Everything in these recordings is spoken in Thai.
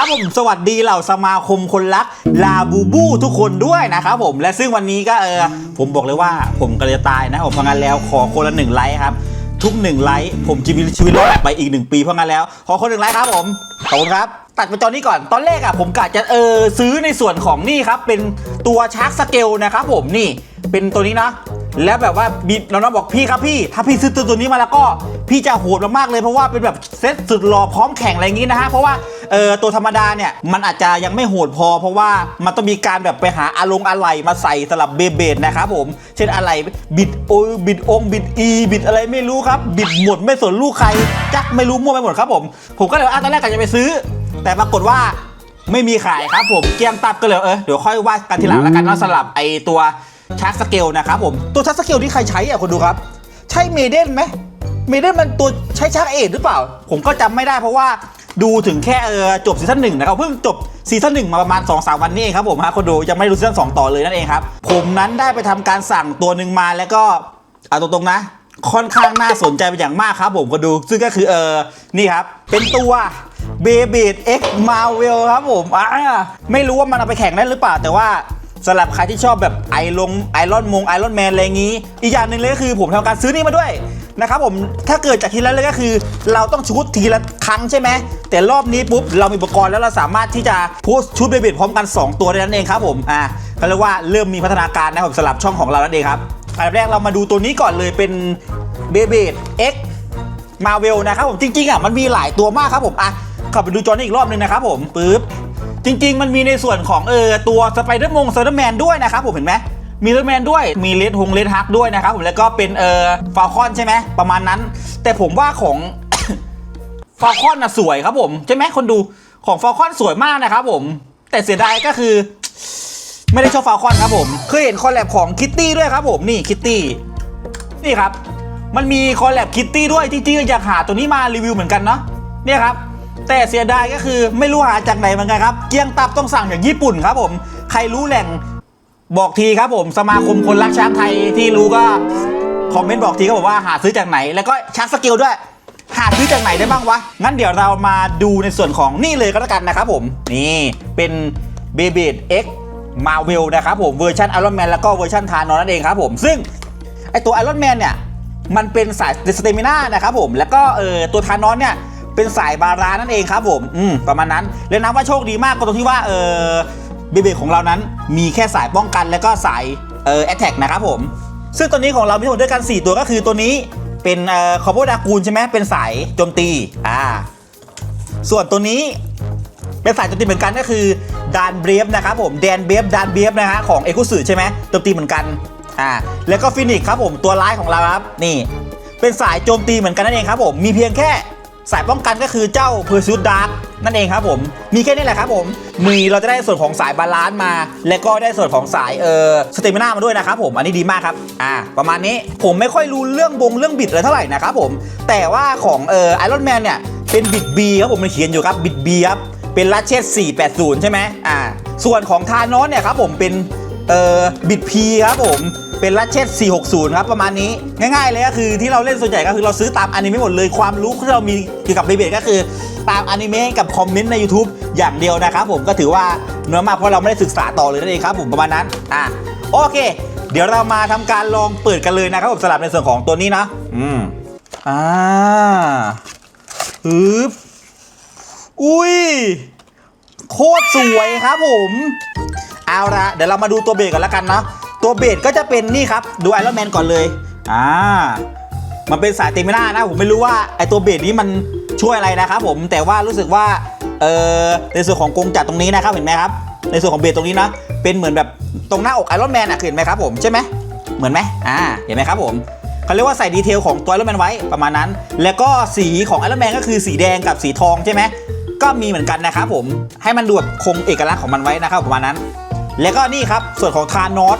ครับผมสวัสดีเหล่าสมาคมคนรักลาบูบูทุกคนด้วยนะครับผมและซึ่งวันนี้ก็เออผมบอกเลยว่าผมกำลังจะตายนะผมพังงานแล้วขอคนละหนึ่งไลค์ครับ ทุกหนึ่งไลค์ผมจะมีชีวิตรอดไปอีกหนึ่งปีพังงานแล้ว ขอคนหนึ่งไลค์ครับผมขอบคุณครับ ตัดไปตอนนี้ก่อน ตอนแรกอะผมกะจะเออซื้อในส่วนของนี่ครับ เป็นตัวชาร์กสเกลนะครับผมนี่เป็นตัวนี้นะ แล้วแบบว่าบีน้องๆบอกพี่ครับพี่ ถ้าพี่ซื้อตัวตัวนี้มาแล้วก็พี่จะโหดมากๆเลยเพราะว่าเป็นแบบเซตสุดหล่อพร้อมแข่งอะไรอย่างนี้นะฮะเพราะว่าเออตัวธรรมดาเนี่ยมันอาจจะยังไม่โหดพอ เพราะว่ามันต้องมีการแบบไปหาอารมณ์อะไรมาใส่สลับเบเบดนะครับผม เช่นอะไรบิดโอบิดองบิดอีบิดอะไรไม่รู้ครับ บิดหมดไม่สนลูกใคร จักไม่รู้มั่วไปหมดครับผม ผมก็เลยว่าอะตอนแรกก็จะไปซื้อ แต่ปรากฏว่าไม่มีขายครับผมเกลี้ยงตับก็เลยเออเดี๋ยวค่อยว่ากันทีหลังแล้วกันเนาะสลับไอตัวชาร์กสเกลนะครับผมตัวชาร์กสเกลที่ใครใช้อะคนดูครับ ใช่เมเดนไหมเมเดนมันตัวใช้ชาร์กเอทหรือเปล่า ผมก็จำไม่ได้เพราะว่าดูถึงแค่เออจบซีซั่นหนึ่งนะครับเพิ่งจบซีซั่นหนึ่งมาประมาณ2อสวันนี้เองครับผมฮะคนดูยังไม่รู้ซีซั่นสองต่อเลยนั่นเองครับ ผมนั้นได้ไปทำการสั่งตัวหนึ่งมาแล้วก็เอาตรงๆนะ ค่อนข้างน่าสนใจเป็นอย่างมากครับผมก็ดูซึ่งก็คือเออนี่ครับเป็นตัว เบเบดเอ็กมาเวลครับผมอ่าไม่รู้ว่ามันเอาไปแข่งได้หรือเปล่าแต่ว่าสำหรับใครที่ชอบแบบไอลงไอรอนมงไอรอนแมนอะไรงนี้ อีกอย่างหนึ่งเลยก็คือผมทำการซื้อนี่มาด้วยนะครับผมถ้าเกิดจากทีละเลยก็คือ เราต้องชุดทีละครั้งใช่ไหมแต่รอบนี้ปุ๊บเรามีอุปกรณ์แล้วเราสามารถที่จะพสต์ชุดเบเบดพร้อมกัน 2 ตัวได้นั่นเองครับผมอ่าเขาเรียกว่าเริ่มมีพัฒนาการนะครับสำหรับช่องของเรานั่นเองครับอันดับแรกเรามาดูตัวนี้ก่อนเลยเป็นเบเบดเอ็กมาเวลนะครับผมจริงๆอะมันมีหลายตัวมากครับผมอะ ขับไปดูจอนี้อีกรอบหนึงนะครับผมปึ๊บจริง ๆ มันมีในส่วนของเออตัวสไปเดอร์มงสไปเดอร์แมนด้วยนะครับผมเห็นไหมมีสไปเดแมนด้วย มีเลดฮงเลดฮักด้วยนะครับผม แล้วก็เป็นเออฟาคอนใช่ไหม ประมาณนั้น แต่ผมว่าของฟาคอนน่ะสวยครับผม ใช่ไหมคนดู ของฟาคอนสวยมากนะครับผม แต่เสียดายก็คือ ไม่ได้ชอบฟาคอนครับผม เคยเห็นคอลแลบของคิตตี้ด้วยครับผม นี่คิตตี้ นี่ครับ มันมีคอลแลบคิตตี้ด้วย จริงๆอยากหาตัวนี้มารีวิวเหมือนกันเนาะ เนี่ยครับ แต่เสียดายก็คือไม่รู้หาจากไหนเหมือนกันครับ เกียงตับต้องสั่งจากญี่ปุ่นครับผม ใครรู้แหล่งบอกทีครับผม สมาคมคนรักช้างไทยที่รู้ก็คอมเมนต์บอกทีก็บอกว่าหาซื้อจากไหน แล้วก็ชักสกิลด้วย หาซื้อจากไหนได้บ้างวะ งั้นเดี๋ยวเรามาดูในส่วนของนี่เลยก็แล้วกันนะครับผม นี่เป็นเบเบดเอ็กมาเวลนะครับผมเวอร์ชันไอรอนแมนแล้วก็เวอร์ชันทานอนนั่นเองครับผม ซึ่งไอตัวไอรอนแมนเนี่ยมันเป็นสายสเตมิน่านะครับผม แล้วก็เออตัวทานอสเนี่ย เป็นสายบารานั่นเองครับผมอืมประมาณนั้นและนับว่าโชคดีมากก็ตรงที่ว่าเออเบเบของเรานั้นมีแค่สายป้องกันแล้วก็สายเออแอตแทกนะครับผม ซึ่งตัวนี้ของเรามีทั้งหมดด้วยกัน 4 ตัวก็คือตัวนี้เป็นเอ่อคอมโบดากูลใช่ไหมเป็นสายโจมตีอ่าส่วนตัวนี้เป็นสายโจมตีเหมือนกันก็คือดานเบรฟนะครับผมแดนเบรฟดานเบรฟนะฮะของเอคุสึใช่ไหมโจมตีเหมือนกันอ่าแล้วก็ฟินิกครับผมตัวร้ายของเราครับนี่ เป็นสายโจมตีเหมือนกันนั่นเองครับผมมีเพียงแค่ สายป้องกันก็คือเจ้าเพอร์ซูดดาร์กนั่นเองครับผม มีแค่นี้แหละครับผม มีเราจะได้ส่วนของสายบาลานซ์มา และก็ได้ส่วนของสายเออสเตมิน่ามาด้วยนะครับผมอันนี้ดีมากครับอ่าประมาณนี้ผมไม่ค่อยรู้เรื่องบงเรื่องบิดเลยเท่าไหร่นะครับผม แต่ว่าของเออไอรอนแมนเนี่ยเป็นบิด B ครับผมมันเขียนอยู่ครับบิด B ครับเป็นลัชเชส480 ใช่ไหมอ่าส่วนของทานอสเนี่ยครับผมเป็นเอ่อบิด P ครับผม เป็นลัชเชส460 ครับ ประมาณนี้ ง่ายๆเลยก็คือที่เราเล่นส่วนใหญ่ก็คือเราซื้อตามอนิเมะหมดเลยความรู้ที่เรามีเกี่ยวกับเบเบก็คือ ตามอนิเมะกับคอมเมนต์ใน YouTube อย่างเดียวนะครับผมก็ถือว่าเนื้อมากเพราะเราไม่ได้ศึกษาต่อเลยนั่นเองครับผมประมาณนั้นอะโอเค เดี๋ยวเรามาทำการลองเปิดกันเลยนะครับผมสลับในส่วนของตัวนี้นะอืมอ่าฮึบอุ้ยโคตรสวยครับผม เอาละเดี๋ยวเรามาดูตัวเบรกกันแล้วกันเนาะ ตัวเบรกก็จะเป็นนี่ครับ ดูไอรอนแมนก่อนเลยอ่ามันเป็นสายเตมิน่านะผมไม่รู้ว่าไอตัวเบรกนี้มันช่วยอะไรนะครับผมแต่ว่ารู้สึกว่าเออในส่วนของกรงจักรตรงนี้นะครับเห็นไหมครับ ในส่วนของเบรกตรงนี้นะเป็นเหมือนแบบตรงหน้าอกไอรอนแมนอะเห็นไหมครับผมใช่ไหมเหมือนไหมอ่าเห็นไหมครับผมเขาเรียกว่าใส่ดีเทลของตัวไอรอนแมนไว้ประมาณนั้น แล้วก็สีของไอรอนแมนก็คือสีแดงกับสีทองใช่ไหม ก็มีเหมือนกันนะครับผม ให้มันดูแบบคงเอกลักษณ์ของมันไว้นะครับประมาณนั้น แล้วก็นี่ครับส่วนของทานอส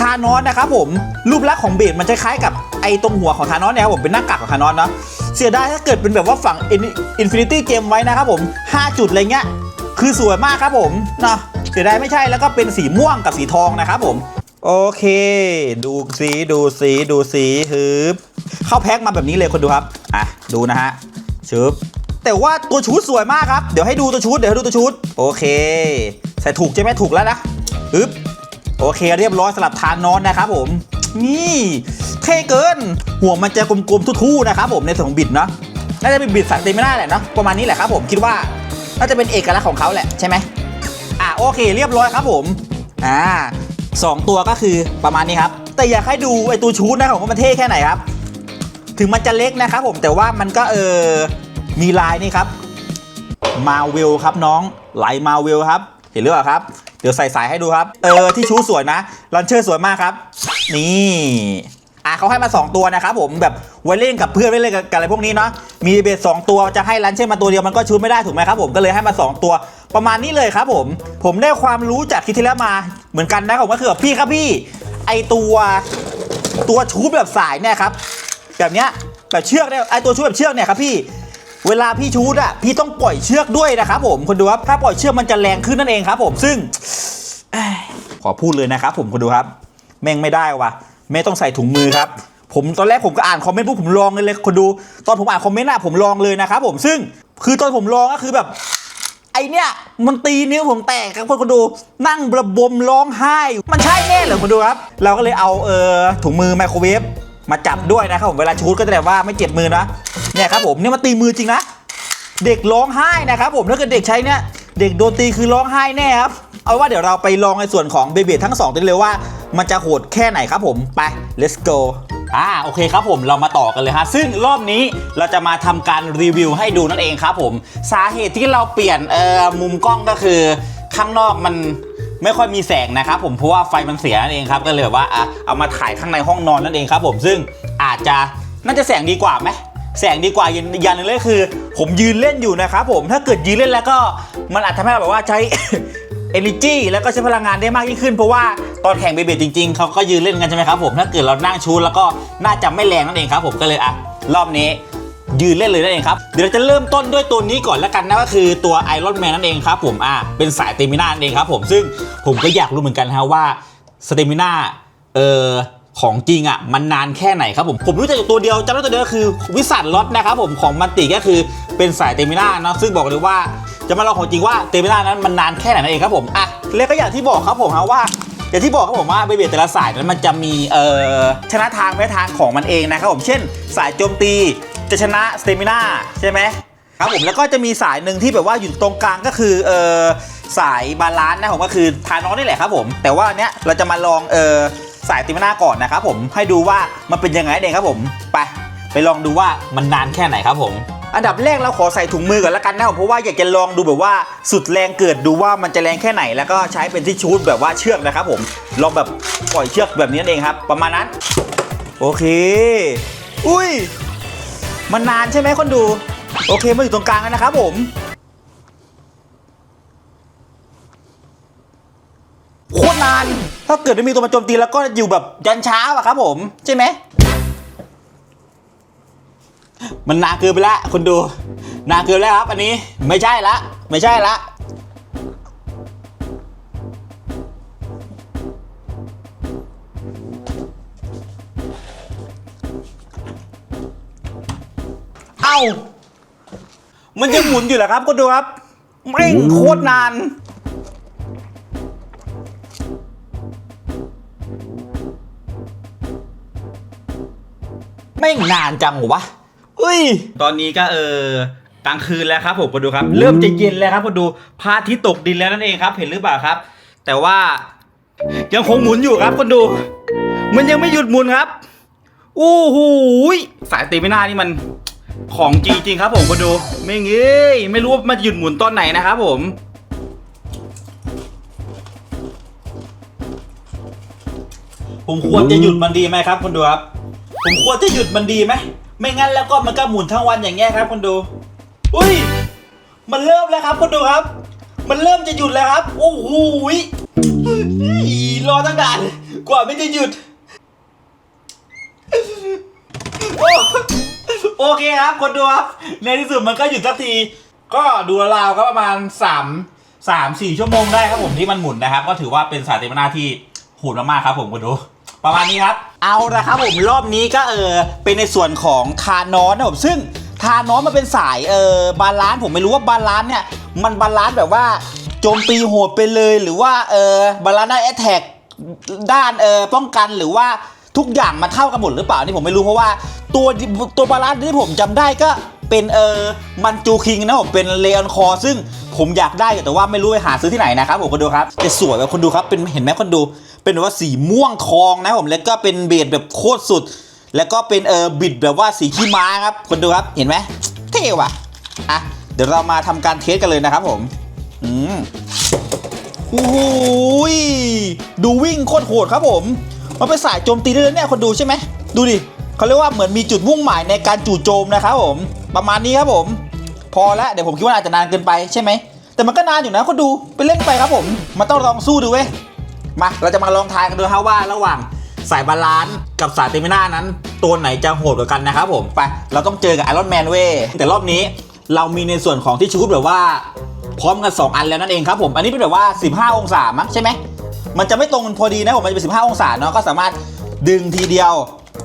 ทานอสนะครับผมรูปลักษณ์ของเบสมันจะคล้ายกับไอ้ตรงหัวของทานอสเนี่ยครับผมเป็นหน้ากากของทานอสเนาะเสียดายถ้าเกิดเป็นแบบว่าฝั่งอินฟินิตี้เกมไว้นะครับผม 5 จุดอะไรเงี้ยคือสวยมากครับผมเนาะเสียดายไม่ใช่แล้วก็เป็นสีม่วงกับสีทองนะครับผม โอเค ดูสีดูสีดูสีฮึบเข้าแพ็คมาแบบนี้เลยคนดูครับอะดูนะฮะชึบแต่ว่าตัวชุดสวยมากครับ เดี๋ยวให้ดูตัวชุด เดี๋ยวให้ดูตัวชุด โอเค ใส่ถูกใช่ไหมถูกแล้วนะอึ๊บ โอเคเรียบร้อยสลับทานนอนนะครับผม นี่เท่เกิน หัวมันจะกลมๆทู่ๆนะครับผมในส่วนของบิดเนาะน่าจะเป็นบิดสันเตมิน่าแหละเนาะประมาณนี้แหละครับผมคิดว่าน่าจะเป็นเอกลักษณ์ของเขาแหละใช่ไหมอะโอเค เรียบร้อยครับผมอ่าสองตัวก็คือประมาณนี้ครับ แต่อยากให้ดูไอตัวชูดนะครับผมว่ามันเท่แค่ไหนครับ ถึงมันจะเล็กนะครับผมแต่ว่ามันก็เออมีลายนี่ครับมาเวลครับน้องลายมาเวลครับ เห็นหรือเปล่าครับ เดี๋ยวใส่สายให้ดูครับ เออที่ชูสวยนะลันเชอร์สวยมากครับ นี่อะเขาให้มา 2 ตัวนะครับผมแบบไว้เล่นกับเพื่อนไว้เล่นกับอะไรพวกนี้เนาะมีเบสสองตัวจะให้ลันเชอร์มาตัวเดียวมันก็ชูไม่ได้ถูกไหมครับผมก็เลยให้มา 2 ตัว ประมาณนี้เลยครับผม ผมได้ความรู้จากคลิปที่แล้วมาเหมือนกันนะผมก็คือแบบพี่ครับพี่ ไอตัวตัวชูแบบสายเนี่ยครับแบบเนี้ยแบบเชือกเนี่ยไอตัวชูแบบเชือกเนี่ยครับพี่ เวลาพี่ชูดอะพี่ต้องปล่อยเชือกด้วยนะครับผมคนดูครับถ้าปล่อยเชือกมันจะแรงขึ้นนั่นเองครับ ผมซึ่งอขอพูดเลยนะครับผมคนดูครับ แม่งไม่ได้วะไม่ต้องใส่ถุงมือครับ ผมตอนแรกผมก็อ่านคอมเมนต์ปุ๊บผมลองเลยเลยคนดู ตอนผมอ่านคอมเมนต์อะผมลองเลยนะครับผมซึ่งคือตอนผมลองก็คือแบบไอเนี่ยมันตีนิ้วผมแตกครับคนคนดูนั่งระบมร้องไห้ มันใช่แน่เหรอคนดูครับ เราก็เลยเอาเออถุงมือไมโครเวฟ มาจับด้วยนะครับผมเวลาชูดก็จะแบบว่าไม่เจ็บมือนะเนี่ยครับผมเนี่ยมันตีมือจริงนะเด็กร้องไห้นะครับผมถ้าเกิดเด็กใช้เนี่ยเด็กโดนตีคือร้องไห้แน่ครับเอาว่าเดี๋ยวเราไปลองในส่วนของเบเบทั้งสองตัวเลยว่า มันจะโหดแค่ไหนครับผมไป let's go อ่าโอเคครับผมเรามาต่อกันเลยฮะ ซึ่งรอบนี้เราจะมาทำการรีวิวให้ดูนั่นเองครับผม สาเหตุที่เราเปลี่ยนเอ่อมุมกล้องก็คือ ข้างนอกมัน ไม่ค่อยมีแสงนะครับผมเพราะว่าไฟมันเสียนั่นเองครับก็เลยแบบว่าอะเอามาถ่ายข้างในห้องนอนนั่นเองครับผมซึ่งอาจจะน่าจะแสงดีกว่าไหมแสงดีกว่าอย่างอย่างหนึงเลยคือ ผมยืนเล่นอยู่นะครับผมถ้าเกิดยืนเล่นแล้วก็มันอาจทำให้แบบว่าใช้ energy แล้วก็ใช้พลังงานได้มากยิ่งขึ้น เพราะว่าตอนแข่งเบเบจริงๆเขาก็ยืนเล่นกันใช่ไหมครับผมถ้าเกิดเรานั่งชูแล้วก็น่าจะไม่แรงนั่นเองครับผมก็เลยอะรอบนี้ ยืนเล่นเลยนั่นเองครับ เดี๋ยวเราจะเริ่มต้นด้วยตัวนี้ก่อนแล้วกันนะก็คือตัวไอรอนแมนนั่นเองครับผมอะเป็นสายเตมินานั่นเองครับผมซึ่งผมก็อยากรู้เหมือนกันนะฮะว่าสเตมินาเออของจริงอะมันนานแค่ไหนครับผม ผมรู้จักอยู่ตัวเดียวจำได้ตัวเดียวคือวิสัทล็อตนะครับผมของมันติก็คือเป็นสายเตมินาเนาะซึ่งบอกเลยว่าจะมาลองของจริงว่าเตมินานั้นมันนานแค่ไหนนั่นเองครับผมอะแล้วก็อย่างที่บอกครับผมฮะว่าอย่างที่บอกครับผมว่าเบเบแต่ละสายนั้นมันจะมีเอ่อชนะทางแพ้ทางของมันเองนะครับผมเช่น สายโจมตี จะชนะสเตมินาใช่ไหมครับผมแล้วก็จะมีสายหนึ่งที่แบบว่าอยู่ตรงกลางก็คือเอ่อสายบาลานซ์นะผมก็คือทานอสนี่แหละครับผม แต่ว่าเนี้ยเราจะมาลองเอ่อสายสเตมินาก่อนนะครับผมให้ดูว่ามันเป็นยังไงเองครับผมไปไปลองดูว่ามันนานแค่ไหนครับผม อันดับแรกเราขอใส่ถุงมือก่อนแล้วกันนะผมเพราะว่าอยากจะลองดูแบบว่าสุดแรงเกิดดูว่ามันจะแรงแค่ไหน แล้วก็ใช้เป็นที่ชูดแบบว่าเชือกนะครับผมลองแบบปล่อยเชือกแบบนี้นั่นเองครับ ประมาณนั้น โอเค อุ้ย มันนานใช่ไหมคนดู โอเคมาอยู่ตรงกลางแล้วนะครับผมโคตรนาน ถ้าเกิดไม่มีตัวมาโจมตีแล้วก็อยู่แบบยันเช้าอะครับผม ใช่ไหม มันนานเกินไปละคนดู นานเกินแล้วครับ อันนี้ไม่ใช่ละ ไม่ใช่ละ อ้า มันยังหมุนอยู่เหรอครับคนดูครับเร่งโคตรนาน ไม่งนานจังวะเฮ้ย ตอนนี้ก็เออกลางคืนแล้วครับผมมาดูครับ เริ่มจะเย็นแล้วครับมาดูพระอาทิตย์ตกดินแล้วนั่นเองครับ เห็นหรือเปล่าครับ แต่ว่ายังคงหมุนอยู่ครับคนดู มันยังไม่หยุดหมุนครับ อู้หูยสายตีไม่น่านี่มัน ของจริงๆครับผมคนดู ไม่งี้ไม่รู้ว่ามันหยุดหมุนตอนไหนนะครับผมผมควรจะหยุดมันดีไหมครับคนดูครับ ผมควรจะหยุดมันดีไหมไม่งั้นแล้วก็มันก็หมุนทั้งวันอย่างเงี้ยครับคนดู อุ้ย มันเริ่มแล้วครับคนดูครับ มันเริ่มจะหยุดแล้วครับ โอ้โหรอตั้งนานกว่าไม่จะหยุดโอ้ โอเคครับคนดูครับ ในที่สุดมันก็หยุดสักที ก็ดูราวก็ประมาณ3 3 4ชั่วโมงได้ครับผมที่มันหมุนนะครับ ก็ถือว่าเป็นสายเตมนาที่โหดมากๆครับผมคนดูประมาณนี้ครับ เอาละครับผมรอบนี้ก็เออเป็นในส่วนของทานอสนะผมซึ่งทานอสมันเป็นสายเออบาลานซ์ผมไม่รู้ว่าบาลานซ์เนี่ยมันบาลานซ์แบบว่าโจมตีโหดไปเลยหรือว่าเออบาลานซ์ด้แอตแทกด้านเออป้องกันหรือว่าทุกอย่างมันเท่ากันหมดหรือเปล่านี่ผมไม่รู้เพราะว่า ตัวตัวบาลานซ์ที่ผมจำได้ก็เป็นเออมันจูคิงนะผมเป็นเลออนคอซึ่งผมอยากได้แต่ว่าไม่รู้ไปหาซื้อที่ไหนนะครับผมคนดูครับแต่สวยแบบคนดูครับเป็นเห็นไหมคนดู เป็นแบบว่าสีม่วงทองนะผมแล้วก็เป็นเบจแบบโคตรสุด แล้วก็เป็นเออบิดแบบว่าสีขี้ม้าครับคนดูครับเห็นไหมเท่ว่ะอะเดี๋ยวเรามาทำการเทสกันเลยนะครับผมอืมโอ้โหยดูวิ่งโคตรโหดครับผม มันเป็นสายโจมตีได้เลยเนี่ยคนดูใช่ไหมดูดิ เขาเรียกว่าเหมือนมีจุดมุ่งหมายในการจู่โจมนะครับผม ประมาณนี้ครับผม พอแล้วเดี๋ยวผมคิดว่าอาจจะนานเกินไปใช่ไหม แต่มันก็นานอยู่นะคนดูไปเล่นไปครับผม มันต้องลองสู้ดูเว้ย มาเราจะมาลองทายกันดูครับว่าระหว่างสายบาลานซ์กับสายเตมิน่านั้น ตัวไหนจะโหดกว่ากันนะครับผมไปเราต้องเจอกับไอรอนแมนเว้ยแต่รอบนี้เรามีในส่วนของที่ชุดแบบว่า พร้อมกัน 2 อันแล้วนั่นเองครับผมอันนี้เป็นแบบว่า 15 องศามั้งใช่ไหมมันจะไม่ตรงพอดีนะผมมันจะเป็น 15 องศาเนาะก็สามารถดึงทีเดียว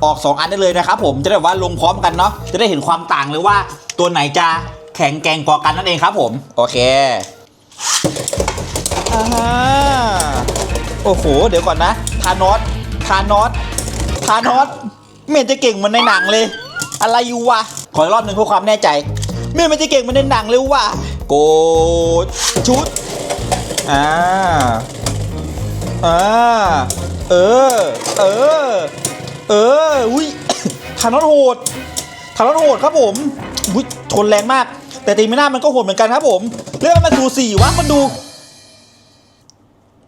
ออก 2 อันได้เลยนะครับผมจะได้แบบว่าลงพร้อมกันเนาะจะได้เห็นความต่างเลยว่า ตัวไหนจะแข็งแกร่งกว่ากันนั่นเองครับผมโอเคอ่าโอ้โห เดี๋ยวก่อนนะทานอสทานอสทานอสไม่เห็นจะเก่งเหมือนในหนังเลย อะไรอยู่วะขออีกรอบหนึ่งเพื่อความแน่ใจไม่เห็นมันจะเก่งเหมือนในหนังเลยว่ะโกดชุดอ่าอ่าเออ เออ เออ อุ้ยทานอสโหดทารอนโหดครับผมอุ้ยทนแรงมาก แต่ตีไม่น่ามันก็โหดเหมือนกันครับผมเรื่องมันดูสี่วะมันดู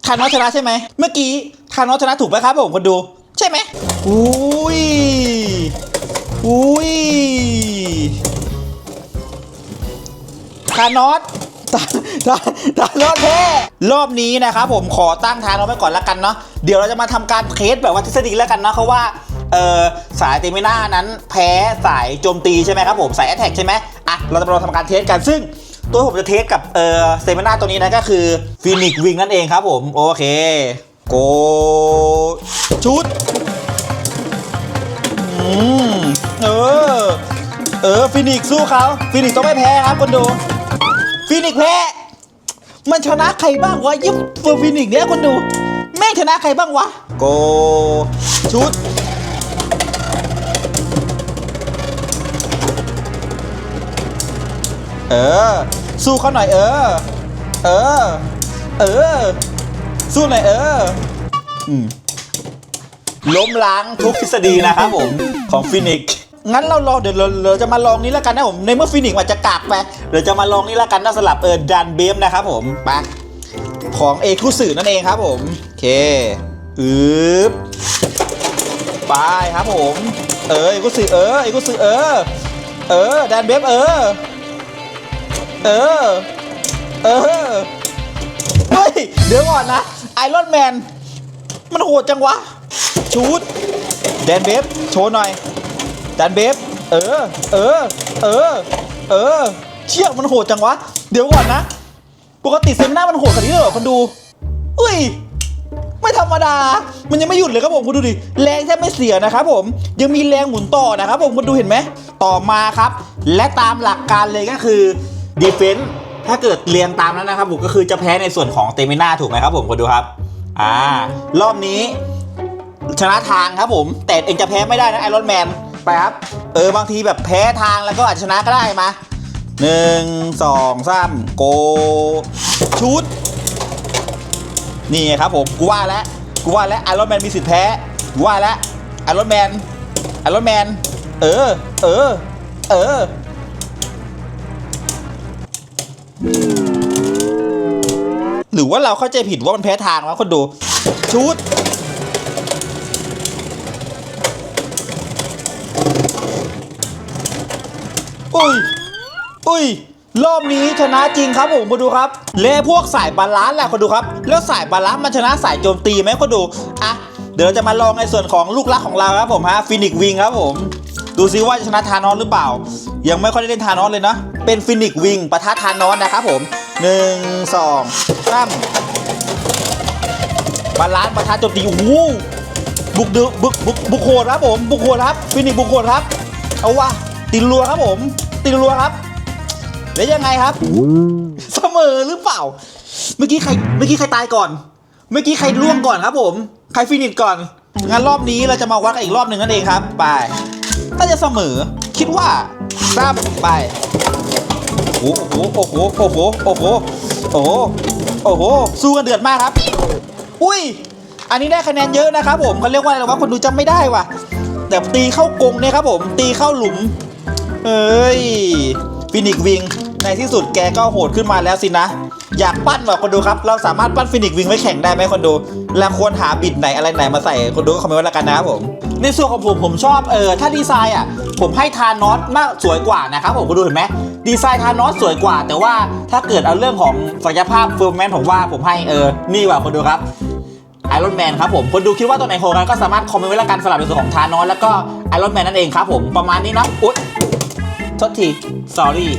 ทานอสชนะใช่ไหม เมื่อกี้ทานอสชนะถูกไหมครับผมคนดู ใช่ไหมอุ้ย อุ้ยทานอสทานทานทานอสแพ้รอบนี้นะครับผมขอตั้งทานอสไว้ก่อนละกันเนาะ เดี๋ยวเราจะมาทำการเทสแบบว่าทฤษฎีแล้วกันนะเพราะว่า เออสายเตมิน่านั้นแพ้สายโจมตีใช่ไหมครับผมสายแอตแทกใช่ไหมอะเราจะมาลองทำการเทสกันซึ่งตัวผมจะเทสกับเออเซมิน่าตัวนี้นะก็คือฟินิกวิงนั่นเองครับผมโอเคโกชุดอืมเออเออฟินิกสู้เขาฟินิกต้องไม่แพ้ครับคนดูฟินิกแพ้มันชนะใครบ้างวะยิบเฟอร์ฟินิกเนี้ยคนดู แม่งชนะใครบ้างวะ โกชุด เออ สู้เขาหน่อยเออ เออ เออ สู้หน่อยเออ อืมล้มล้างทุกทฤษฎีนะครับผมของฟินิกงั้นเราลองเดี๋ยวเราเราจะมาลองนี้แล้วกันนะผมในเมื่อฟินิกอาจจะกากไปเดี๋ยวจะมาลองนี้แล้วกันนะสลับเออดันเบมนะครับผมไปของเอคุสึนั่นเองครับผมโอเคอึบไปครับผม เออเอคุสึเออเอคุสึเออ เออดันเบมเออ เออ เออ เฮ้ย เดี๋ยวก่อนนะไอรอนแมน มันโหดจังวะ ชูดแดนเบฟโชว์หน่อยแดนเบฟเออ เออ เออ เออ เชี่ยมันโหดจังวะ เดี๋ยวก่อนนะ ปกติเซมิน่ามันโหดขนาดนี้เลยเหรอคนดูอุ้ยไม่ธรรมดา มันยังไม่หยุดเลยครับผมคุณดูดิ แรงแทบไม่เสียนะครับผม ยังมีแรงหมุนต่อนะครับผมคุณดูเห็นไหม ต่อมาครับ และตามหลักการเลยก็คือ ดีเฟน s ์ถ้าเกิดเรียงตามนั้นนะครับผมก็คือจะแพ้ในส่วนของเตมิน่าถูกไหมครับผมคุณดูครับ อ่ารอบนี้ ชนะทางครับผม แต่เองจะแพ้ไม่ได้นะไอรอนแมนไปครับ เออบางทีแบบแพ้ทางแล้วก็อาจจะชนะก็ได้มาหนึ่งสองสามโกชุด นี่ครับผมกูว่าแล้วกูว่าแล้วไอรอนแมนมีสิทธิ์แพ้กูว่าแล้วไอรอนแมนไอรอนแมนเออ เออ เออ หรือว่าเราเข้าใจผิดว่ามันแพ้ทางวะคนดูชุดอุ้ยอุ้ยรอบนี้ชนะจริงครับผมมาดูครับเละพวกสายบาลานซ์แหละคนดูครับ แล้วสายบาลานซ์มันชนะสายโจมตีไหมคนดูอะเดี๋ยวเราจะมาลองในส่วนของลูกรักของเราครับผมฮะฟินิกวิงครับผมดูซิว่าจะชนะทานอสหรือเปล่า ยังไม่ค่อยได้เล่นทานอสเลยนะเป็นฟินิกวิงปะทะทานอสนะครับผม หนึ่งสองสามบาลานซ์ปะทะโจมตีโอ้โหบุกดึกบุกบุกบุกโหดครับผม บุกโหดครับฟินิกบุกโหดครับ เอาวะตีรัวครับผมตีตีรัวครับแล้วยังไงครับเสมอหรือเปล่า เมื่อกี้ใครเมื่อกี้ใครตายก่อน เมื่อกี้ใครล่วงก่อนครับผม ใครฟินิชก่อนงั้นรอบนี้เราจะมาวัดกันอีกรอบหนึ่งนั่นเองครับ ไปถ้าจะเสมอ คิดว่าตามไป โอ้โหโอ้โหโอ้โหโอ้โหโอ้โหโอ้โหสู้กันเดือดมากครับ อุ้ย อันนี้ได้คะแนนเยอะนะครับผมเขาเรียกว่าอะไรวะคนดูจำไม่ได้ว่ะแต่ตีเข้ากงเนี่ยครับผม ตีเข้าหลุมเอ้ยฟินิกวิงในที่สุดแกก็โหดขึ้นมาแล้วสินะ อยากปั้นว่ะคนดูครับ เราสามารถปั้นฟินิกวิงไว้แข่งได้ไหมคนดู แล้วควรหาบิดไหนอะไรไหนมาใส่คนดูก็คอมเมนต์ไว้แล้วกันนะครับผม ในส่วนของผมผมชอบเออถ้าดีไซน์อะผมให้ทานอสมากสวยกว่านะครับผมคนดูเห็นไหม ดีไซน์ทานอสสวยกว่า แต่ว่าถ้าเกิดเอาเรื่องของศักยภาพเฟิร์มแมนผมว่าผมให้เออ นี่ว่ะคนดูครับไอรอนแมนครับผม คนดูคิดว่าตัวไหนโหดกันก็สามารถคอมเมนต์ไว้แล้วกันสำหรับในส่วนของทานอสแล้วก็ไอรอนแมนนั่นเองครับผมประมาณนี้นะอุ๊ยโทษทีสอรี่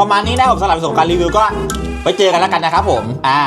ประมาณนี้นะผมสำหรับในส่วนของการรีวิวก็ไปเจอกันแล้วกันนะครับผม อ่า